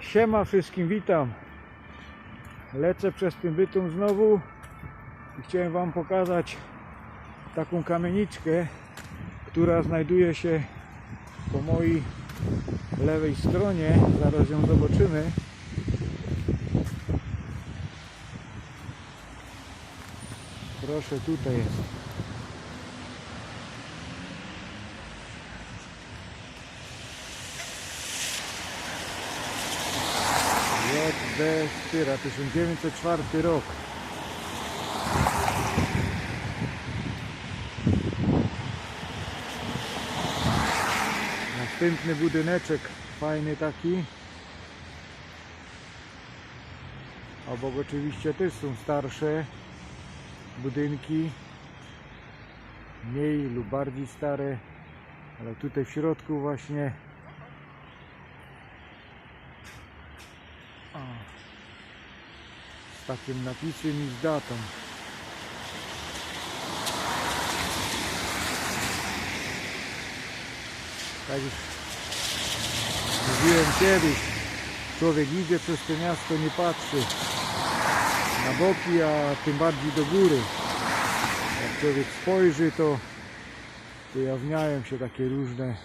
Siema wszystkim, witam. Lecę przez tym bytum znowu i chciałem Wam pokazać taką kamieniczkę, która znajduje się po mojej lewej stronie. Zaraz ją zobaczymy. Proszę, tutaj jest. JD Styra, 1904 rok. Następny budyneczek, fajny taki. Obok oczywiście też są starsze budynki, mniej lub bardziej stare, ale tutaj w środku właśnie o, z takim napisem i z datą. Tak już mówiłem kiedyś, człowiek idzie przez to miasto, nie patrzy na boki, a tym bardziej do góry. Jak człowiek spojrzy, to ujawniają się takie różne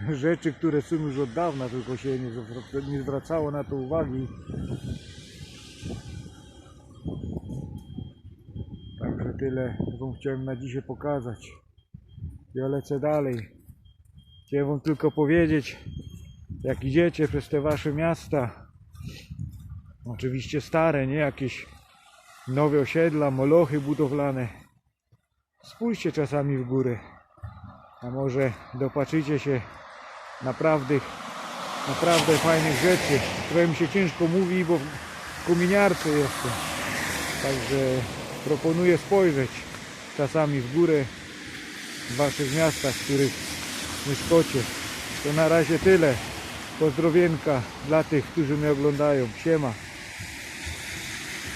rzeczy, które są już od dawna, tylko się nie zwraca- nie zwracało na to uwagi. Także tyle Wam chciałem na dzisiaj pokazać. Ja lecę dalej. Chciałem Wam tylko powiedzieć, jak idziecie przez te Wasze miasta, oczywiście stare, nie jakieś nowe osiedla, molochy budowlane, spójrzcie czasami w górę, a może dopatrzycie się naprawdę, naprawdę fajnych rzeczy, które mi się ciężko mówi, bo w kominiarce jestem. Także proponuję spojrzeć czasami w górę w waszych miastach, w których mieszkacie. To na razie tyle. Pozdrowienka dla tych, którzy mnie oglądają. Siema.